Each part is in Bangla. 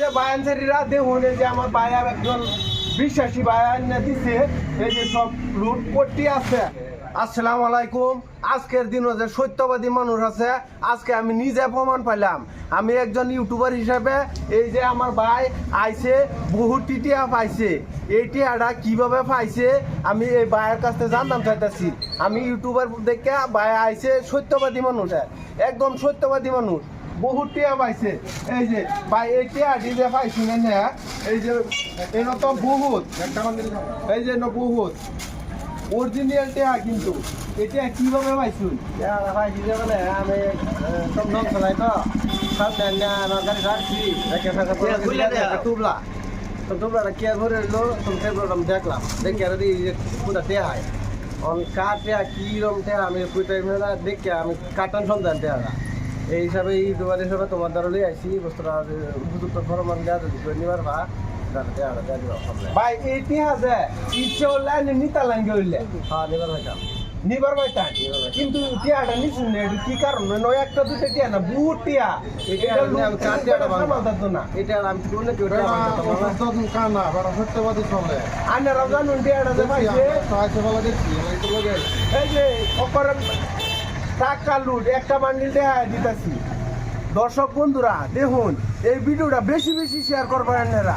যে বায়ানসারিরা দেখুন এই যে আমার বায়া একজন বিশ্বাসী বায়ান দিছে। এই যে সব লুট পট্টি আছে। আসসালামু আলাইকুম। আজকের দিনও যে সত্যবাদী মানুষ আছে, আজকে আমি নিজে প্রমাণ পাইলাম। আমি একজন ইউটিউবার হিসাবে এই যে আমার ভাই আইছে বহুত টিটিয়া পাইছে। এই টিয়াটা কীভাবে পাইছে, আমি এই ভাইয়ের কাছ জানতাম, চাইতেছি। আমি ইউটিউবার দেখে ভাই আইছে সত্যবাদী মানুষ। একদম সত্যবাদী মানুষ। বহুত টিয়া পাইছে। এই যে ভাই এই টিয়াটি যে পাইছি না এই যে এনে তো বহুত। এই যে বহুত। অরিজিনাল টিয়া কিন্তু। এটা কীভাবে পাইছুন? পাইছি যে মানে আমি সব নন চলাই তো। সব দেন গাড়ি রাখছি তো এলো দেখলাম। দেখি আর যে পুরা অন কাটে কি রকম টেহা আমি মেলা দেখে আমি কাটান সন্ধান টেহারা এই হিসাবে এই দুবার হিসাবে তোমার দ্বারা লিয়ে আইসি বস্তুটা উপযুক্ত ফরমান দেওয়া যদি করে নিবার বা ভাই যে ইচ্ছে হলে নিতা লাগে হইলে। হ্যাঁ নিবার ভাইতাম নিবার পাইতাম কিন্তু টিয়াটা নিছুন না কি কারণ? নয় একটা দুটো টিয়া না বহুত টিয়া এটা আমি চার টিয়াটা সামাল দিত না। এটা আমি কোন কেউ টিয়া সত্যবাদী চলে আনারা জানুন টিয়াটা যে বলা দেখছি এই যে অপর টাকা লুট, একটা বান্ডিল দেখা দিতেছি। দর্শক বন্ধুরা, দেখুন, এই ভিডিওটা বেশি বেশি শেয়ার করবেন আপনারা।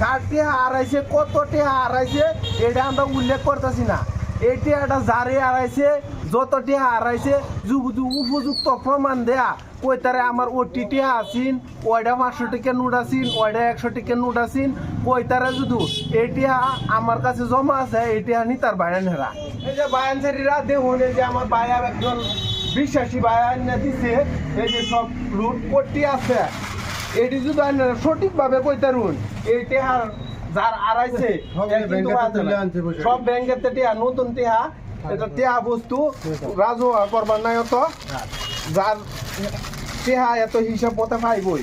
কার টেহা হারাইছে, কত টেহা হারাইছে, এটা আমরা উল্লেখ করতেছি না। এই টেহাটা যারে হারাইছে, যত টেহা হারাইছে উপযুক্ত প্রমাণ দেয়া। কই তারে আমার ওটি টেহা আসিন ওইটা পাঁচশো টিকা নোট আসিন ওইটা একশো টিকা নোট আসিন কই তারা এই টেহা আমার কাছে জমা আছে, এই টেহা নি তার বায়ান হেরা এই যে বায়ান সারিরা দেখুন, এই যে আমার বায়া একজন বিশ্বাসী বায়ান দিছে এই যে সব রুট পট্টি আছে এটি যদি আপনারা সঠিকভাবে কইতারুন এই টেহার যার আড়াইছে সব ব্যাংকের টেহা নতুন টেহা এটা টেহা বস্তু রাজু করবার নাই অত। যার টেহা এত হিসাব মতে পাইবই।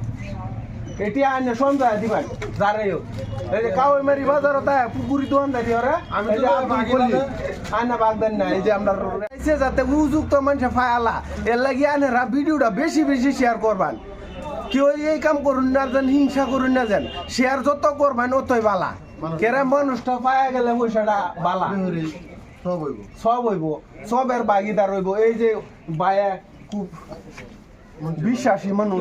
এটি দিবেন। যারে এই যে কাউই মারি বাজার তাই পুকুরি দোকান দেয় ওরা। আমি এই যে আপনি। না এই যে আমরা আইছে যাতে উপযুক্ত মানুষে ফায়ালা এর লাগি আনেরা ভিডিওটা বেশি বেশি শেয়ার করবান। কেউ এই কাম করুন না যেন হিংসা করুন না যেন শেয়ার যত করবেন অতই বালা। কেরা মানুষটা পায়া গেলে পয়সাটা বালা। সব হইব। সব হইব। সবের ভাগিদার হইব। এই যে বায়া খুব বিশ্বাসী মানুষ